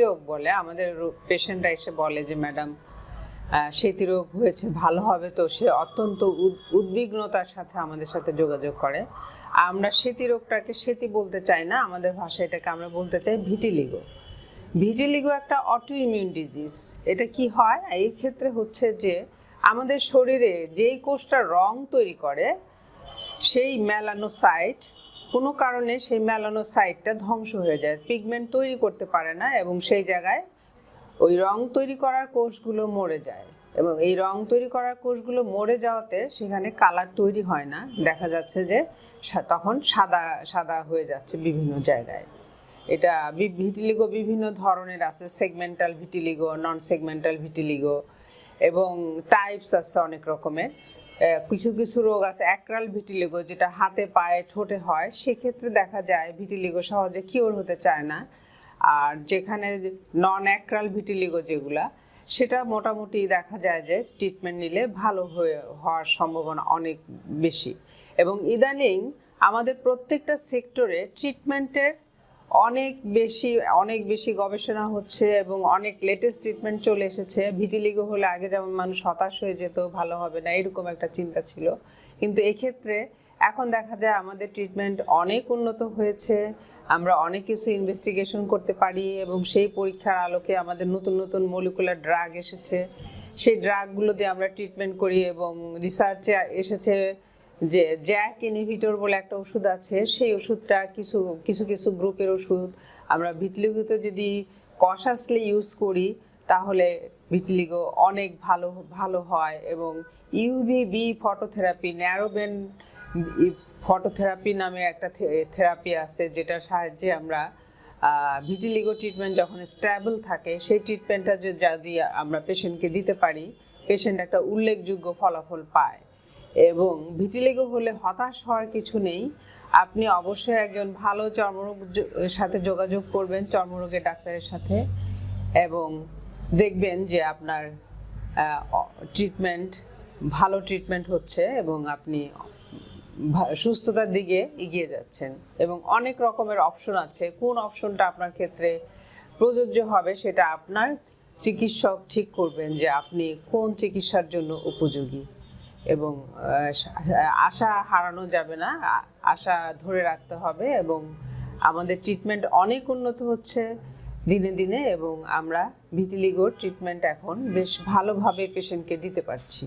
রোগ বলে। আমাদের পেশেন্টরা এসে বলে যে, ম্যাডাম রোগ হয়েছে, ভালো হবে। তো সে অত্যন্ত উদ- উদ্বিগ্নতার সাথে আমাদের সাথে যোগাযোগ করে। আমরা রোগটাকে সেতি বলতে চাই না, আমাদের ভাষায় এটাকে আমরা বলতে চাই ভিটিলিগো। ভিটিলিগো একটা অটো ইমিউন ডিজিজ এটা কি হয়? এই ক্ষেত্রে হচ্ছে যে, আমাদের শরীরে যেই কোষটা রং তৈরি করে, সেই মেলানোসাইট কোনো কারণে সেই মেলানোসাইটটা ধ্বংস হয়ে যায় পিগমেন্ট তৈরি করতে পারে না এবং সেই জায়গায় ওই রং তৈরি করার কোষগুলো মরে যায়। এবং এই রং তৈরি করার কোষগুলো মরে যাওয়াতে সেখানে কালার তৈরি হয় না। দেখা যাচ্ছে যে তখন সাদা সাদা হয়ে যাচ্ছে বিভিন্ন জায়গায়। এটা ভিটিলিগো বিভিন্ন ধরনের আছে segmental vitiligo non segmental vitiligo এবং টাইপস আছে অনেক রকমের। কিছু কিছু রোগ আছে, অ্যাক্রাল ভিটিলিগো যেটা হাতে পায়ে ঠোঁটে হয়, সেক্ষেত্রে দেখা যায় ভিটিলিগো সহজে কিওর হতে চায় না। আর যেখানে নন অ্যাক্রাল ভিটিলিগো যেগুলা, সেটা মোটামুটি দেখা যায় যে ট্রিটমেন্ট নিলে ভালো হয়ে, হওয়ার সম্ভাবনা অনেক বেশি। এবং ইদানিং আমাদের প্রত্যেকটা সেক্টরে ট্রিটমেন্টের অনেক বেশি অনেক বেশি গবেষণা হচ্ছে এবং অনেক লেটেস্ট ট্রিটমেন্ট চলে এসেছে। ভিটিলিগো হলে আগে যেমন মানুষ হতাশ হয়ে যেত, ভালো হবে না, এরকম একটা চিন্তা ছিল। কিন্তু এক্ষেত্রে এখন দেখা যায় আমাদের ট্রিটমেন্ট অনেক উন্নত হয়েছে, আমরা অনেক কিছু ইনভেস্টিগেশন করতে পারি এবং সেই পরীক্ষার আলোকে আমাদের নতুন নতুন মলিকুলার ড্রাগ এসেছে। সেই ড্রাগগুলো দিয়ে আমরা ট্রিটমেন্ট করি এবং রিসার্চে এসেছে যে জ্যাক ইনহিবিটর বলে একটা ওষুধ আছে, সেই ওষুধটা কিছু কিছু কিছু গ্রুপের ওষুধ। আমরা ভিটলিগোতে যদি কশাসলি ইউজ করি, তাহলে ভিটলিগো অনেক ভালো ভালো হয় এবং UV B phototherapy narrowband phototherapy নামে একটা থেরাপি আছে, যেটার সাহায্যে আমরা ভিটিলিগো ট্রিটমেন্ট যখন স্ট্যাবল থাকে, সেই ট্রিটমেন্টটা যদি আমরা পেশেন্টকে দিতে পারি পেশেন্ট একটা উল্লেখযোগ্য ফলাফল পায়। এবং ভিটিলিগো হলে হতাশ হওয়ার কিছু নেই। আপনি অবশ্যই একজন ভালো চর্মরোগ সাথে যোগাযোগ করবেন চর্মরোগের ডাক্তারের সাথে। এবং দেখবেন যে আপনার ট্রিটমেন্ট ভালো ট্রিটমেন্ট হচ্ছে এবং আপনি সুস্থতার দিকে এগিয়ে যাচ্ছেন। এবং অনেক রকমের অপশন আছে। কোন অপশনটা আপনার ক্ষেত্রে প্রযোজ্য হবে সেটা আপনার চিকিৎসক ঠিক করবেন যে আপনি কোন চিকিৎসার জন্য উপযোগী। এবং আশা হারানো যাবে না। আশা ধরে রাখতে হবে এবং আমাদের ট্রিটমেন্ট অনেক উন্নত হচ্ছে দিনে দিনে এবং আমরা ভিটিলিগোর ট্রিটমেন্ট এখন বেশ ভালোভাবে পেশেন্টকে দিতে পারছি।